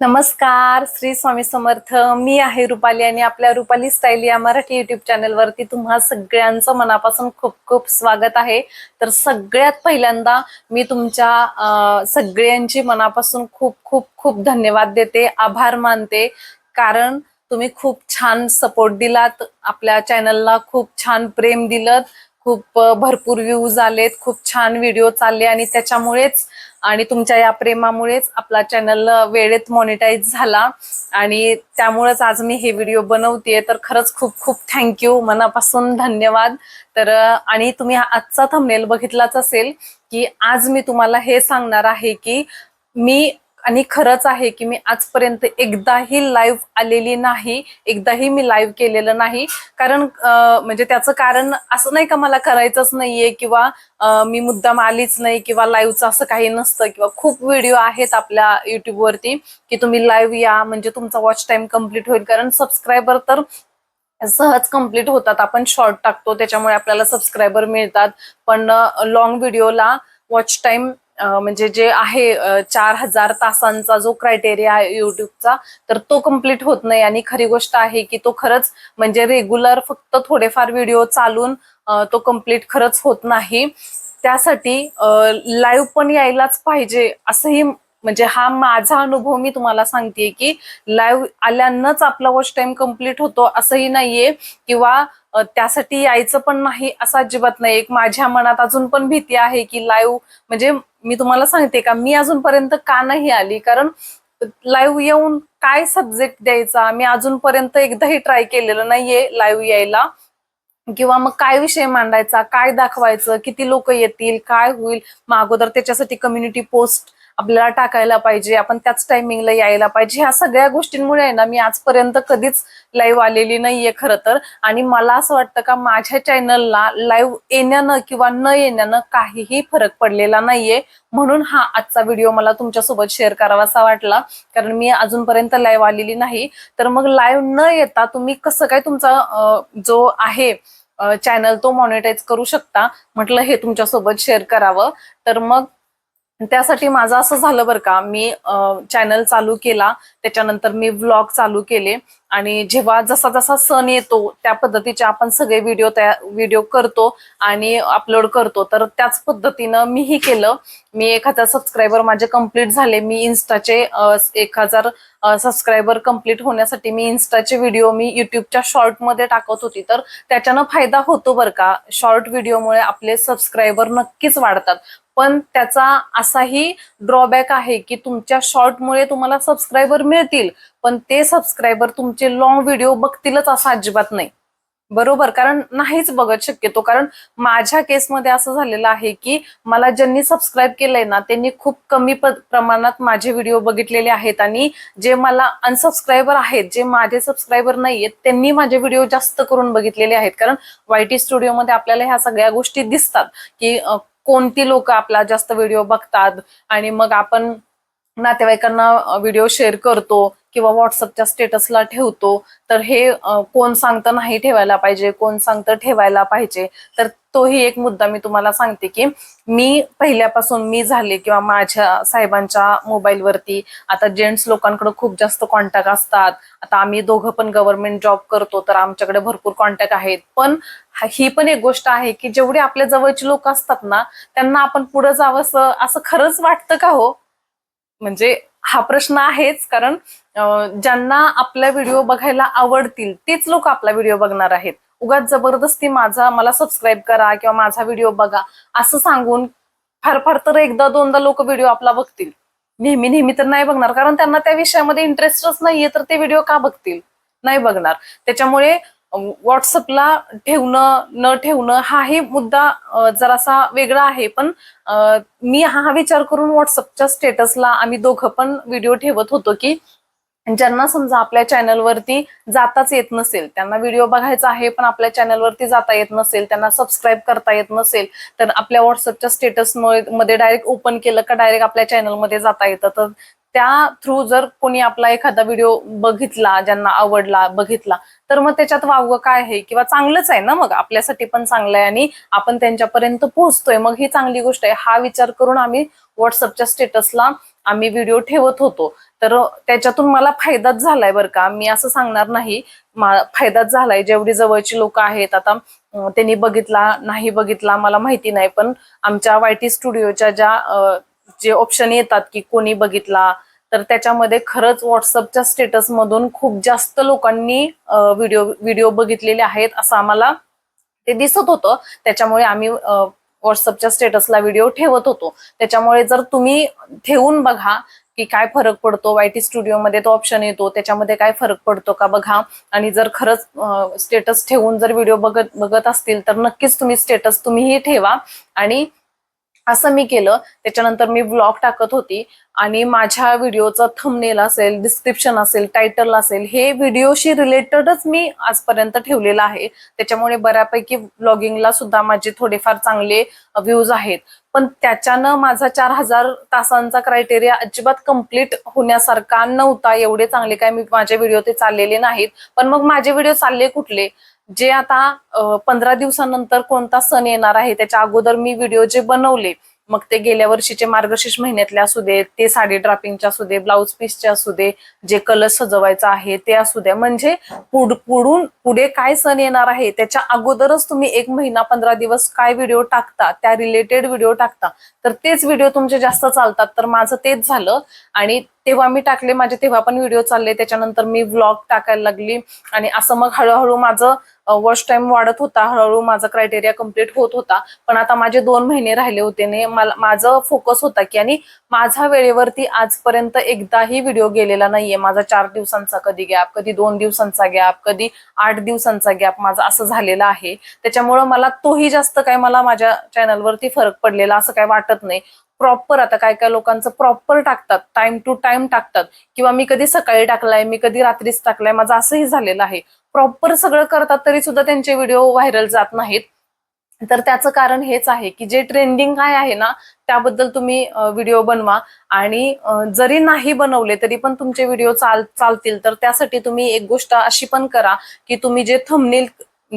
नमस्कार श्री स्वामी समर्थ. मी आहे रुपाली आणि आपल्या रुपाली स्टाईल या मराठी युट्यूब चॅनलवरती तुम्हा सगळ्यांचं मनापासून खूप खूप स्वागत आहे. तर सगळ्यात पहिल्यांदा मी तुमच्या सगळ्यांची मनापासून खूप खूप खूप धन्यवाद देते. आभार मानते. कारण तुम्ही खूप छान सपोर्ट दिलात. आपल्या चॅनलला खूप छान प्रेम दिलं खूप भरपूर व्ह्यूज आलेत खूप छान व्हिडिओ चालले आणि त्याच्यामुळेच आणि तुमच्या या प्रेमामुळेच आपला चॅनल वेळेत मॉनिटाईज झाला. आणि त्यामुळेच आज मी हे व्हिडिओ बनवतेय. तर खरंच खूप खूप थँक्यू मनापासून धन्यवाद. तर आणि तुम्ही आजचा थंबनेल बघितलाच असेल की आज मी तुम्हाला हे सांगणार आहे की मी आणि खरंच आहे की मी आजपर्यंत एकदाही लाईव्ह आलेली नाही एकदाही मी लाईव्ह केलेलं नाही. कारण म्हणजे त्याचं कारण असं नाही का मला करायचंच नाहीये किंवा मी मुद्दाम आलीच नाही किंवा लाईव्हचं असं काही नसतं किंवा खूप व्हिडिओ आहेत आपल्या युट्यूबवरती की तुम्ही लाईव्ह या म्हणजे तुमचा वॉच टाइम कंप्लीट होईल. कारण सबस्क्रायबर तर सहज कंप्लीट होतात. आपण शॉर्ट टाकतो त्याच्यामुळे आपल्याला सबस्क्रायबर मिळतात. पण लॉंग व्हिडिओला वॉच टाइम म्हणजे जे आहे चार हजार तासांचा जो क्रायटेरिया आहे युट्यूबचा तर तो कंप्लीट होत नाही. आणि खरी गोष्ट आहे की तो खरंच म्हणजे रेग्युलर फक्त थोडेफार व्हिडिओ चालून तो कंप्लीट खरंच होत नाही. त्यासाठी लाईव्ह पण यायलाच पाहिजे असंही म्हणजे हा माझा अनुभव मी तुम्हाला सांगते की लाईव्ह आल्यानंच आपला वॉच टाइम कंप्लीट होतो असंही नाहीये. किंवा त्यासाठी यायचं पण नाही असं अजिबात नाही एक माझ्या मनात अजून पण भीती आहे की लाईव्ह म्हणजे मी तुम्हाला सांगते का मी अजूनपर्यंत का नाही आली? कारण लाईव्ह येऊन काय सब्जेक्ट द्यायचा? मी अजूनपर्यंत एकदाही ट्राय केलेलं नाहीये लाईव्ह यायला. किंवा मग काय विषय मांडायचा? काय दाखवायचं? किती लोक येतील? काय होईल? मग अगोदर त्याच्यासाठी कम्युनिटी पोस्ट आपल्याला टाकायला पाहिजे आपण त्याच टायमिंगला यायला पाहिजे. ह्या सगळ्या गोष्टींमुळे आहे ना मी आजपर्यंत कधीच लाईव्ह आलेली नाहीये खरं तर. आणि मला असं वाटतं का माझ्या चॅनलला लाईव्ह येण्यानं किंवा न येण्यानं काहीही फरक पडलेला नाहीये. म्हणून हा आजचा व्हिडिओ मला तुमच्यासोबत शेअर करावासा वाटला. कारण मी अजूनपर्यंत लाईव्ह आलेली नाही. तर मग लाईव्ह न येता तुम्ही कसं काय तुमचा जो आहे चॅनल तो मॉनिटाईज करू शकता? म्हटलं हे तुमच्यासोबत शेअर करावं. तर मग त्यासाठी माझं असं झालं बरं का मी चॅनल चालू केला त्याच्यानंतर मी व्लॉग चालू केले आणि जेव्हा जसा जसा सण येतो त्या पद्धतीचे आपण सगळे व्हिडिओ त्या व्हिडिओ करतो आणि अपलोड करतो. तर त्याच पद्धतीनं मीही केलं. मी एक हजार सबस्क्रायबर माझे कंप्लीट झाले मी इन्स्टाचे एक हजार सबस्क्रायबर कंप्लीट होण्यासाठी मी इन्स्टाचे व्हिडिओ मी युट्यूबच्या शॉर्टमध्ये टाकत होती. तर त्याच्यानं फायदा होतो बरं का. शॉर्ट व्हिडिओमुळे आपले सबस्क्रायबर नक्कीच वाढतात. पण त्याचा असाही ड्रॉबॅक आहे की तुमच्या शॉर्टमुळे तुम्हाला सबस्क्रायबर मिळतील पण ते सबस्क्रायबर तुमचे लॉंग व्हिडिओ बघतीलच असं अजिबात नाही. बरोबर? कारण नाहीच बघत शक्यतो. कारण माझ्या केसमध्ये असं झालेलं आहे की मला ज्यांनी सबस्क्राईब केलंय ना त्यांनी खूप कमी प्रमाणात माझे व्हिडिओ बघितलेले आहेत आणि जे मला अनसबस्क्रायबर आहेत जे माझे सबस्क्रायबर नाहीयेत त्यांनी माझे व्हिडिओ जास्त करून बघितलेले आहेत. कारण वायटी स्टुडिओमध्ये आपल्याला ह्या सगळ्या गोष्टी दिसतात की कोणती लोक आपला जास्त व्हिडिओ बघतात? आणि मग आपण नातेवाईकांना व्हिडिओ शेअर करतो किंवा व्हॉट्सअपच्या स्टेटसला ठेवतो. तर हे कोण सांगतं नाही ठेवायला पाहिजे कोण सांगतं ठेवायला पाहिजे. तर तोही एक मुद्दा मी तुम्हाला सांगते की मी पहिल्यापासून मी झाले किंवा माझ्या साहेबांच्या मोबाईलवरती आता जेंट्स लोकांकडे खूप जास्त कॉन्टॅक्ट असतात. आता आम्ही दोघं पण गव्हर्नमेंट जॉब करतो तर आमच्याकडे भरपूर कॉन्टॅक्ट आहेत. पण ही पण एक गोष्ट आहे की जेवढे आपल्या जवळची लोक असतात ना त्यांना आपण पुढे जावंसं असं खरंच वाटतं का हो? म्हणजे हा प्रश्न आहेच कारण ज्यांना आपल्या व्हिडिओ बघायला आवडतील तेच लोक आपला व्हिडिओ बघणार आहेत. उगाच जबरदस्ती माझा मला सबस्क्राईब करा किंवा माझा व्हिडिओ बघा. असं सांगून फार फार तर एकदा दोनदा लोक व्हिडिओ आपला बघतील. नेहमी नेहमी तर नाही बघणार. कारण त्यांना त्या विषयामध्ये इंटरेस्टच नाहीये तर ते व्हिडिओ का बघतील? नाही बघणार. त्याच्यामुळे व्हॉट्सअपला ठेवणं न ठेवणं हाही मुद्दा जरासा वेगळा आहे. पण मी हा विचार करून व्हॉट्सअपच्या स्टेटसला आम्ही दोघं पण व्हिडिओ ठेवत होतो की ज्यांना समजा आपल्या चॅनलवरती जाताच येत नसेल त्यांना व्हिडिओ बघायचा आहे पण आपल्या चॅनलवरती जाता येत नसेल त्यांना सबस्क्राईब करता येत नसेल तर आपल्या व्हॉट्सअपच्या स्टेटसमध्ये डायरेक्ट ओपन केलं का डायरेक्ट आपल्या चॅनलमध्ये जाता येतं. तर त्या थ्रू जर कोणी आपला एखादा व्हिडिओ बघितला ज्यांना आवडला बघितला तर मग त्याच्यात वावगं काय आहे? किंवा चांगलंच आहे ना मग? आपल्यासाठी पण चांगलं आहे आणि आपण त्यांच्यापर्यंत पोहोचतोय. मग ही चांगली गोष्ट आहे. हा विचार करून आम्ही व्हॉट्सअपच्या स्टेटसला आम्ही व्हिडिओ ठेवत होतो. तर त्याच्यातून मला फायदाच झालाय बरं का. मी असं सांगणार नाही. फायदाच झालाय. जेवढी जवळची लोक आहेत आता त्यांनी बघितला नाही बघितला मला माहिती नाही. पण आमच्या वायटी स्टुडिओच्या ज्या जे ऑप्शन येतात की कोणी बघितला तर त्याच्यामध्ये खरंच व्हॉट्सअपच्या स्टेटस मधून खूप जास्त लोकांनी व्हिडिओ व्हिडिओ बघितलेले आहेत असं आम्हाला ते दिसत होतं. त्याच्यामुळे आम्ही व्हॉट्सअपच्या स्टेटसला व्हिडिओ ठेवत होतो. त्याच्यामुळे जर तुम्ही ठेवून बघा की काय फरक पडतो वायटी स्टुडिओमध्ये तो ऑप्शन येतो त्याच्यामध्ये काय फरक पडतो का बघा. आणि जर खरंच स्टेटस ठेवून जर व्हिडिओ बघत बघत असतील तर नक्कीच तुम्ही स्टेटस तुम्हीही ठेवा. आणि असं मी केलं. त्याच्यानंतर मी व्लॉग टाकत होती. आणि माझ्या व्हिडिओचं थंबनेल असेल डिस्क्रिप्शन असेल टायटल असेल हे व्हिडिओशी रिलेटेडच मी आजपर्यंत ठेवलेलं आहे. त्याच्यामुळे बऱ्यापैकी व्लॉगिंगला सुद्धा माझे थोडेफार चांगले व्ह्यूज आहेत. पण त्याच्यानं माझा चार हजार तासांचा क्रायटेरिया अजिबात कंप्लीट होण्यासारखा नव्हता. एवढे चांगले काय मी माझे व्हिडिओ ते चाललेले नाहीत. पण मग माझे व्हिडिओ चालले कुठले? जे आता पंधरा दिवसानंतर कोणता सण येणार आहे त्याच्या अगोदर मी व्हिडिओ जे बनवले मग ते गेल्या वर्षीचे मार्गशीर्ष महिन्यातले असू दे ते साडी ड्रापिंगचे असू दे ब्लाऊज पीसचे असू दे जे कलर सजवायचं आहे ते असू द्या म्हणजे पुढून पुढे काय सण येणार आहे त्याच्या अगोदरच तुम्ही एक महिना पंधरा दिवस काय व्हिडिओ टाकता त्या रिलेटेड व्हिडिओ टाकता तर तेच व्हिडिओ तुमचे जास्त चालतात तर माझं तेच झालं. आणि तेव्हा मी टाकले माझे तेव्हा पण व्हिडिओ चालले त्याच्यानंतर मी व्लॉग टाकायला लागली. आणि असं मग हळूहळू माझं वॉच टाइम वाढत होता. हळूहळू माझा क्रायटेरिया कंप्लीट होत होता. पण आता माझे दोन महिने राहिले होते ने मला माझं फोकस होता की आणि माझा वेळेवरती आजपर्यंत एकदाही व्हिडिओ गेलेला नाहीये. माझा चार दिवसांचा कधी गॅप कधी दोन दिवसांचा गॅप कधी आठ दिवसांचा गॅप माझा असं झालेला आहे. त्याच्यामुळं मला तोही जास्त काय मला माझ्या चॅनलवरती फरक पडलेला असं काय वाटत नाही. प्रॉपर आता काय काय लोकांचं प्रॉपर टाकतात. टाइम टू टाइम टाकतात. किंवा मी कधी सकाळी टाकलाय मी कधी रात्रीच टाकलाय माझं असंही झालेलं आहे. प्रॉपर सगळं करतात तरी सुद्धा त्यांचे व्हिडिओ व्हायरल जात नाहीत. तर त्याचं कारण हेच आहे की जे ट्रेंडिंग काय आहे ना त्याबद्दल तुम्ही व्हिडिओ बनवा. आणि जरी नाही बनवले तरी पण तुमचे व्हिडिओ चाल चालतील. तर त्यासाठी तुम्ही एक गोष्ट अशी पण करा की तुम्ही जे थंबनेल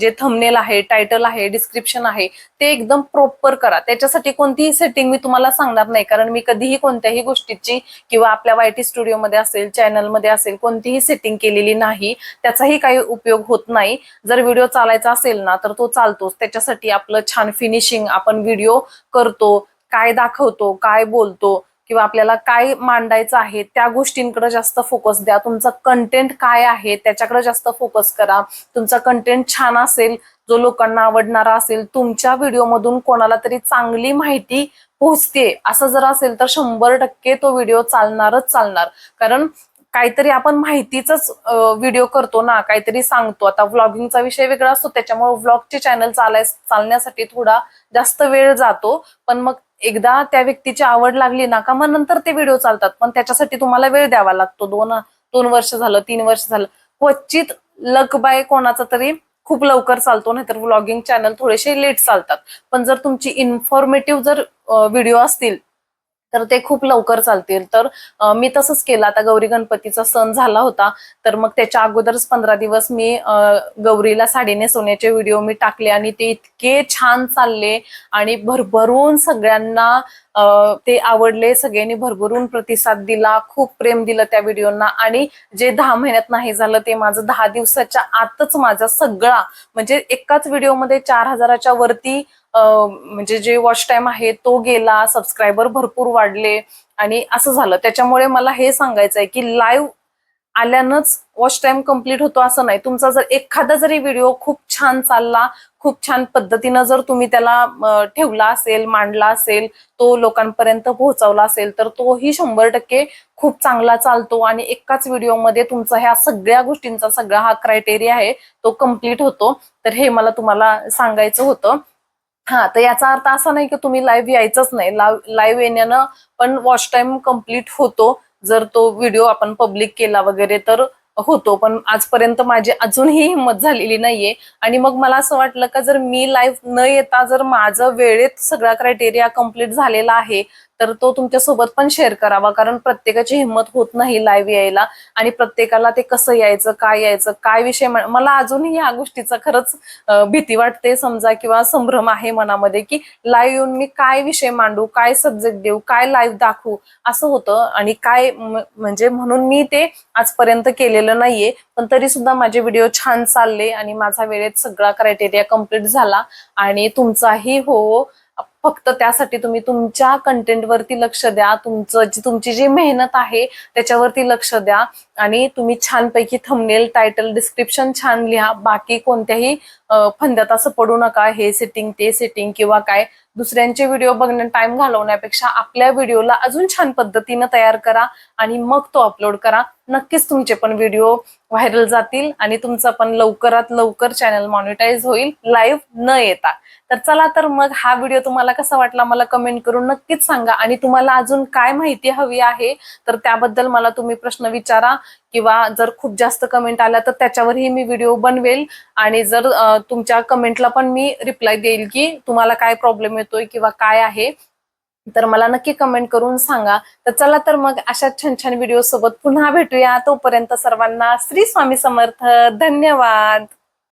जे थंबनेल आहे टायटल आहे डिस्क्रिप्शन आहे ते एकदम प्रॉपर करा. त्याच्यासाठी कोणतीही सेटिंग मी तुम्हाला सांगणार नाही. कारण मी कधीही कोणत्याही गोष्टीची किंवा आपल्या वायटी स्टुडिओमध्ये असेल चॅनलमध्ये असेल कोणतीही सेटिंग केलेली नाही त्याचाही काही उपयोग होत नाही. जर व्हिडिओ चालायचा असेल ना तर तो चालतोच. त्याच्यासाठी आपलं छान फिनिशिंग आपण व्हिडिओ करतो काय दाखवतो काय बोलतो किंवा आपल्याला काय मांडायचं आहे त्या गोष्टींकडे जास्त फोकस द्या. तुमचा कंटेंट काय आहे त्याच्याकडे जास्त फोकस करा. तुमचा कंटेंट छान असेल जो लोकांना आवडणारा असेल तुमच्या व्हिडिओमधून कोणाला तरी चांगली माहिती पोहोचते. असं जर असेल तर शंभर टक्के तो व्हिडिओ चालणारच चालणार. कारण काहीतरी आपण माहितीच व्हिडिओ करतो ना काहीतरी सांगतो. आता व्लॉगिंगचा विषय वेगळा असतो त्याच्यामुळे व्लॉगचे चॅनल चालाय चालण्यासाठी थोडा जास्त वेळ जातो. पण मग एकदा त्या व्यक्तीची आवड लागली ना का मग नंतर ते व्हिडिओ चालतात. पण त्याच्यासाठी तुम्हाला वेळ द्यावा लागतो. दोन दोन वर्ष झालं तीन वर्ष झालं. क्वचित लक बाय कोणाचा तरी खूप लवकर चालतो नाहीतर व्लॉगिंग चॅनल थोडेसे लेट चालतात. पण जर तुमची इन्फॉर्मेटिव्ह जर व्हिडिओ असतील तर ते खूप लवकर चालतील. तर मी तसंच केलं. आता गौरी गणपतीचा सण झाला होता. तर मग त्याच्या अगोदरच पंधरा दिवस मी गौरीला साडी नेसवण्याचे व्हिडिओ मी टाकले आणि ते इतके छान चालले आणि भरभरून सगळ्यांना ते आवडले. सगळ्यांनी भरभरून प्रतिसाद दिला खूप प्रेम दिलं त्या व्हिडिओना. आणि जे दहा महिन्यात नाही झालं ते माझं दहा दिवसाच्या आतच माझा सगळा म्हणजे एकाच व्हिडिओमध्ये चार हजाराच्या वरती म्हणजे जे वॉच टाइम आहे तो गेला सबस्क्रायबर भरपूर वाढले आणि असं झालं. त्याच्यामुळे मला हे सांगायचं आहे की लाईव्ह आल्यानंच वॉच टाइम कंप्लीट होतो असं नाही. तुमचा जर एखादा जरी व्हिडिओ खूप छान चालला खूप छान पद्धतीनं जर तुम्ही त्याला ठेवला असेल मांडला असेल तो लोकांपर्यंत पोहोचवला असेल तर तोही शंभर टक्के खूप चांगला चालतो आणि एकाच व्हिडिओमध्ये तुमचा ह्या सगळ्या गोष्टींचा सगळा हा क्रायटेरिया आहे तो कंप्लीट होतो. तर हे मला तुम्हाला सांगायचं होतं. हा तर याचा अर्थ असा नाही की तुम्ही लाईव्ह यायचंच नाही. लाईव्ह येण्यानं पण वॉच टाइम कंप्लीट होतो. जर तो व्हिडिओ आपण पब्लिक केला वगैरे तर होतो. पण आजपर्यंत माझी अजूनही हिंमत झालेली नाहीये. आणि मग मला असं वाटलं का जर मी लाईव्ह न येता जर माझं वेळेत सगळा क्रायटेरिया कंप्लीट झालेला आहे तर तो तुमच्यासोबत पण शेअर करावा कारण प्रत्येकाची हिंमत होत नाही लाईव्ह यायला. आणि प्रत्येकाला ते कसं यायचं काय यायचं काय विषय मला अजूनही या गोष्टीचा खरंच भीती वाटते समजा किंवा संभ्रम आहे मनामध्ये की लाईव्ह येऊन मी काय विषय मांडू काय सब्जेक्ट देऊ काय लाईव्ह दाखवू असं होतं. आणि काय म्हणजे म्हणून मी ते आजपर्यंत केलेलं नाहीये. पण तरी सुद्धा माझे व्हिडिओ छान चालले आणि माझा वेळेत सगळा क्रायटेरिया कंप्लीट झाला. आणि तुमचाही हो फक्त त्यासाठी तुम्ही तुमच्या कंटेंटवरती लक्ष द्या. तुमचं तुमची जी मेहनत आहे त्याच्यावरती लक्ष द्या. आणि तुम्ही छानपैकी थंबनेल टायटल डिस्क्रिप्शन छान लिहा. बाकी कोणत्याही फंद्यात असं पडू नका. हे सेटिंग ते सेटिंग किंवा काय. दुसऱ्यांचे व्हिडिओ बघण्या टाइम घालवण्यापेक्षा आपल्या व्हिडिओला अजून छान पद्धतीनं तयार करा आणि मग तो अपलोड करा. नक्कीच तुमचे पण व्हिडिओ व्हायरल जातील आणि तुमचा पण लवकरात लवकर चॅनल मॉनिटाईज होईल. लाईव्ह न येता. तर चला तर मग हा व्हिडिओ तुम्हाला कसा वाटला मला कमेंट करून नक्कीच सांगा. आणि तुम्हाला अजून काय माहिती हवी आहे तर त्याबद्दल मला तुम्ही प्रश्न विचारा. किंवा जर खूप जास्त कमेंट आल्या तर त्याच्यावरही मी व्हिडिओ बनवेल. आणि जर तुमच्या कमेंटला पण मी रिप्लाय देईल की तुम्हाला काय प्रॉब्लेम येतोय किंवा काय आहे तर मला नक्की कमेंट करून सांगा. तर चला तर मग अशा छान छान व्हिडिओ सोबत पुन्हा भेटूया. तोपर्यंत सर्वांना श्री स्वामी समर्थ. धन्यवाद.